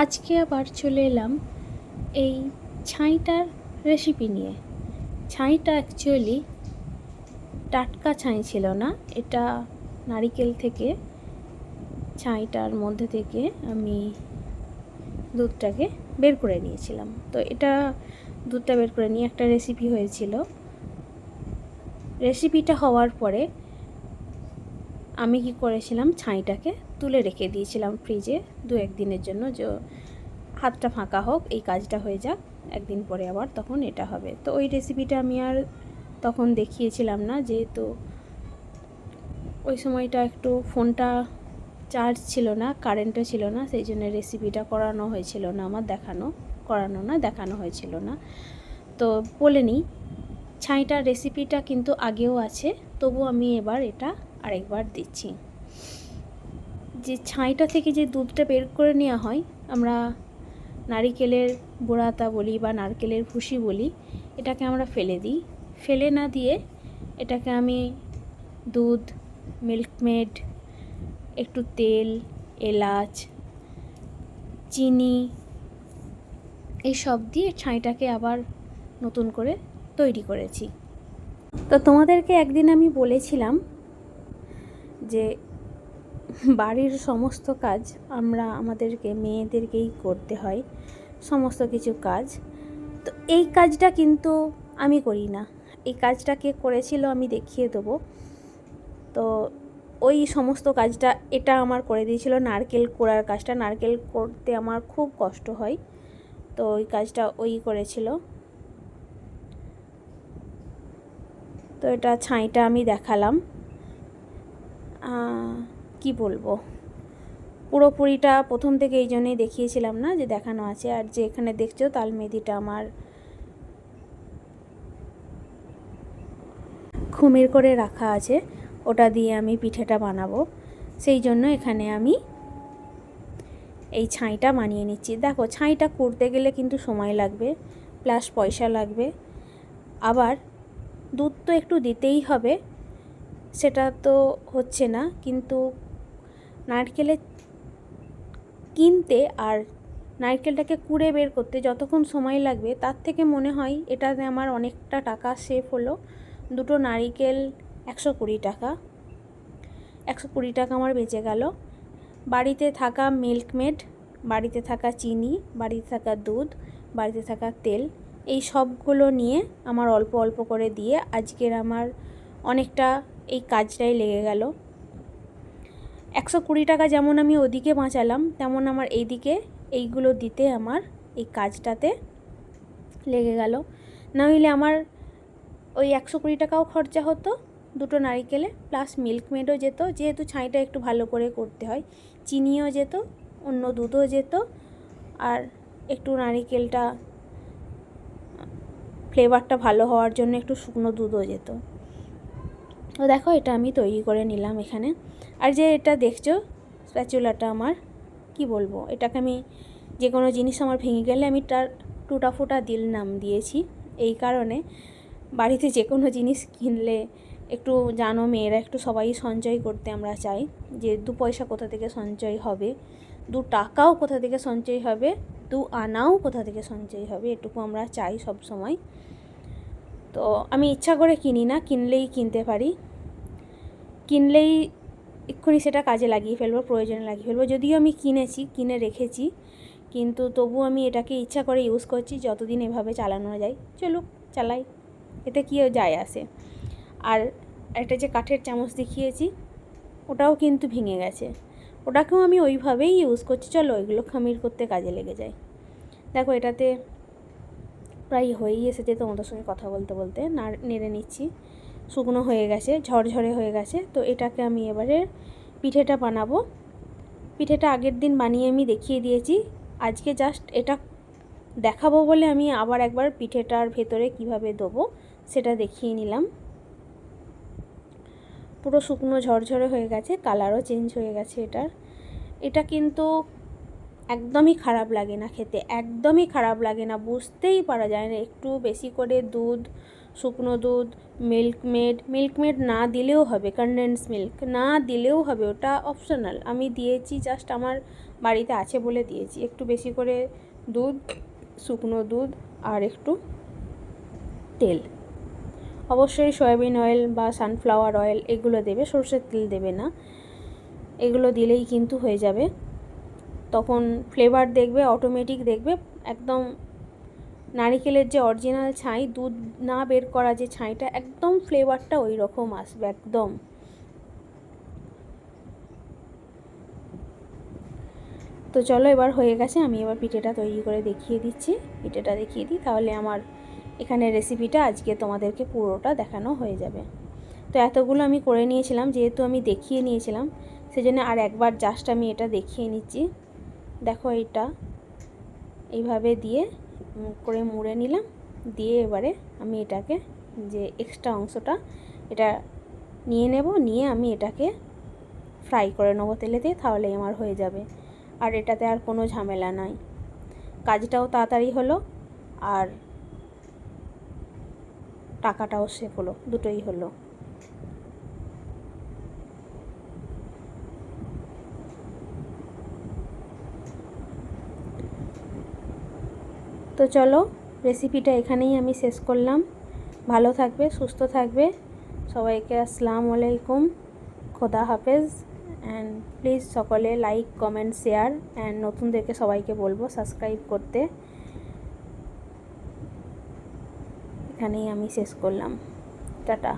আজকে আবার চলে এলাম এই ছাইটার রেসিপি নিয়ে। ছাইটা অ্যাকচুয়ালি টাটকা ছাই ছিল না, এটা নারিকেল থেকে, ছাইটার মধ্যে থেকে আমি দুধটাকে বের করে নিয়েছিলাম। তো এটা দুধটা বের করে নিয়ে একটা রেসিপি হয়েছিল। রেসিপিটা হওয়ার পরে আমি কি করেছিলাম, ছাইটাকে তুলে রেখে দিয়েছিলাম ফ্রিজে দু একদিনের জন্য, যে হাতটা ফাঁকা হোক, এই কাজটা হয়ে যাক, একদিন পরে আবার তখন এটা হবে। তো ওই রেসিপিটা আমি আর তখন দেখিয়েছিলাম না, যেহেতু ওই সময়টা একটু ফোনটা চার্জ ছিল না কারেন্টও ছিল না, সেই জন্য রেসিপিটা করানো হয়েছিল না, আমার দেখানো, করানো না, দেখানো হয়েছিল না। তো বলে নিই ছাইটার রেসিপিটা কিন্তু আগেও আছে তবু আমি এবার এটা আরেকবার দিচ্ছি। ছাইটা থেকে যে দুধটা বের করে নেওয়া হয়, আমরা নারিকেলের বোড়াতা বলি বা নারকেলের ভুসি বলি, এটাকে আমরা ফেলে দিই। ফেলে না দিয়ে এটাকে আমি দুধ, মিল্কমেড, একটু তেল, এলাচ, চিনি এই সব দিয়ে ছাইটাকে আবার নতুন করে তৈরি করেছি। তো তোমাদেরকে একদিন আমি বলেছিলাম যে বাড়ির সমস্ত কাজ আমরা আমাদেরকে, মেয়েদেরকেই করতে হয়, সমস্ত কিছু কাজ। তো এই কাজটা কিন্তু আমি করি না। এই কাজটা কে করেছিল আমি দেখিয়ে দেবো। তো ওই সমস্ত কাজটা এটা আমার করে দিয়েছিল। নারকেল কোড়ার কাজটা, নারকেল করতে আমার খুব কষ্ট হয়। তো ওই কাজটা ওই করেছিল। তো এটা ছাইটা আমি দেখালাম। কি বলব? পুরোপুরিটা প্রথম থেকে এই জন্যই দেখিয়েছিলাম না যে দেখানো আছে। আর যে এখানে দেখছ তাল মেদিটা আমার খুমির করে রাখা আছে। ওটা দিয়ে আমি পিঠেটা বানাবো। সেই জন্য এখানে আমি এই ছাইটা বানিয়ে নিচ্ছি। দেখো, ছাইটা করতে গেলে কিন্তু সময় লাগবে, প্লাস পয়সা লাগবে। আবার দুধ তো একটু দিতেই হবে, সেটা তো হচ্ছে না। কিন্তু নারকেলের কিনতে আর নারকেলটাকে কুড়ে বের করতে যতক্ষণ সময় লাগবে, তার থেকে মনে হয় এটাতে আমার অনেকটা টাকা সেভ হলো। দুটো নারিকেল একশো কুড়ি টাকা। একশো কুড়ি টাকা আমার বেঁচে গেল। বাড়িতে থাকা মিল্কমেড, বাড়িতে থাকা চিনি, বাড়িতে থাকা দুধ, বাড়িতে থাকা তেল, এই সবগুলো নিয়ে আমার অল্প অল্প করে দিয়ে আজকের আমার অনেকটা এই কাজটাই লেগে গেল। একশো কুড়ি টাকা যেমন আমি ওদিকে বাঁচালাম, তেমন আমার এইদিকে এইগুলো দিতে আমার এই কাজটাতে লেগে গেল। নইলে আমার ওই একশো কুড়ি টাকাও খরচা হতো, দুটো নারিকেলে প্লাস মিল্কমেডও যেত, যেহেতু ছাইটা একটু ভালো করে করতে হয়, চিনিও যেত, অন্য দুধও যেত, আর একটু নারিকেলটা ফ্লেভারটা ভালো হওয়ার জন্য একটু শুকনো দুধও যেত। তো দেখো এটা আমি তৈরি করে নিলাম এখানে। যে এটা দেখছ স্প্যাচুলাটা আমার, কি বলব? এটাকে আমি যে কোনো জিনিস আমার ভেঙে গেলে আমি তার টুটা ফুটা দিল নাম দিয়েছি। এই কারণে বাড়িতে যে কোনো জিনিস কিনলে একটু জানো মেয়েরা, একটু সবাই সঞ্চয় করতে আমরা চাই। যে দু পয়সা কোথা থেকে সঞ্চয় হবে, দু টাকাও কোথা থেকে সঞ্চয় হবে, দু আনাও কোথা থেকে সঞ্চয় হবে, এটুকু আমরা চাই সব সময়। তো আমি ইচ্ছা করে কিনি না, কিনলেই কিনতে পারি। কিনলেই এক্ষুনি সেটা কাজে লাগিয়ে ফেলব, প্রয়োজনে লাগিয়ে ফেলব। যদিও আমি কিনেছি, কিনে রেখেছি, কিন্তু তবু আমি এটাকে ইচ্ছা করে ইউজ করছি যতদিন এভাবে চালানো যায়। চলুক, চালাই, এতে কী যায় আসে। আর একটা যে কাঠের চামচ দেখিয়েছি, ওটাও কিন্তু ভেঙে গেছে। ওটাকেও আমি ওইভাবেই ইউজ করছি, চলো ওইগুলো খামির করতে কাজে লেগে যায়। দেখো, এটাতে প্রায় হয়েই এসেছে তোমাদের সঙ্গে কথা বলতে বলতে না নেড়ে নিচ্ছি। শুকনো হয়ে গেছে, ঝরঝরে হয়ে গেছে। তো এটাকে আমি এবারে পিঠেটা বানাবো। পিঠেটা আগের দিন বানিয়ে আমি দেখিয়ে দিয়েছি। আজকে জাস্ট এটা দেখাবো বলে আমি আবার একবার পিঠেটার ভেতরে কীভাবে দেবো সেটা দেখিয়ে নিলাম। পুরো শুকনো ঝরঝরে হয়ে গেছে কালারও চেঞ্জ হয়ে গেছে এটার। এটা কিন্তু একদমই খারাপ লাগে না খেতে, একদমই খারাপ লাগে না, বুঝতেই পারা যায় না, একটু বেশি করে দুধ শুকনো দুধ, মিল্কমেড মিল্কমেড না দিলেও হবে কনডেন্স মিল্ক না দিলেও হবে, ওটা অপশনাল আমি দিয়েছি জাস্ট আমার বাড়িতে আছে বলে দিয়েছি। একটু বেশি করে দুধ, শুকনো দুধ আর একটু তেল। অবশ্যই সয়াবিন অয়েল বা সানফ্লাওয়ার অয়েল এগুলো দেবে, সর্ষের তেল দেবে না। এগুলো দিলেই কিন্তু হয়ে যাবে। তখন ফ্লেভার দেখবে অটোমেটিক দেখবে, একদম নারিকেলের যে অরিজিনাল ছাই, দুধ না বের করা যে ছাইটা, একদম ফ্লেভারটা ওই রকম আসবে, একদম। তো চলো এবার হয়ে গেছে, আমি এবার পিঠেটা তৈরি করে দেখিয়ে দিচ্ছি। পিঠেটা দেখিয়ে দিই, তাহলে আমার এখানে রেসিপিটা আজকে তোমাদেরকে পুরোটা দেখানো হয়ে যাবে। তো এতগুলো আমি করে নিয়েছিলাম, যেহেতু আমি দেখিয়ে নিয়েছিলাম, সেজন্য আর একবার জাস্ট আমি এটা দেখিয়ে নিচ্ছি। দেখো এটা এইভাবে দিয়ে করে মুড়ে নিলাম। দিয়ে এবারে আমি এটাকে যে এক্সট্রা অংশটা এটা নিয়ে নেব, নিয়ে আমি এটাকে ফ্রাই করে নেব তেলেতে তাহলেই আমার হয়ে যাবে। আর এটাতে আর কোনো ঝামেলা নাই। কাজটাও তাড়াতাড়ি হলো আর টাকাটাও সেভ হলো, দুটোই হলো। তো চলো রেসিপিটা এখানেই আমি শেষ করলাম। ভালো থাকবে, সুস্থ থাকবে। সবাইকে আসসালামু আলাইকুম। খোদা হাফেজ। অ্যান্ড প্লিজ সকলে লাইক কমেন্ট শেয়ার অ্যান্ড নতুন দেখে সবাইকে বলব সাবস্ক্রাইব করতে। এখানেই আমি শেষ করলাম। টাটা।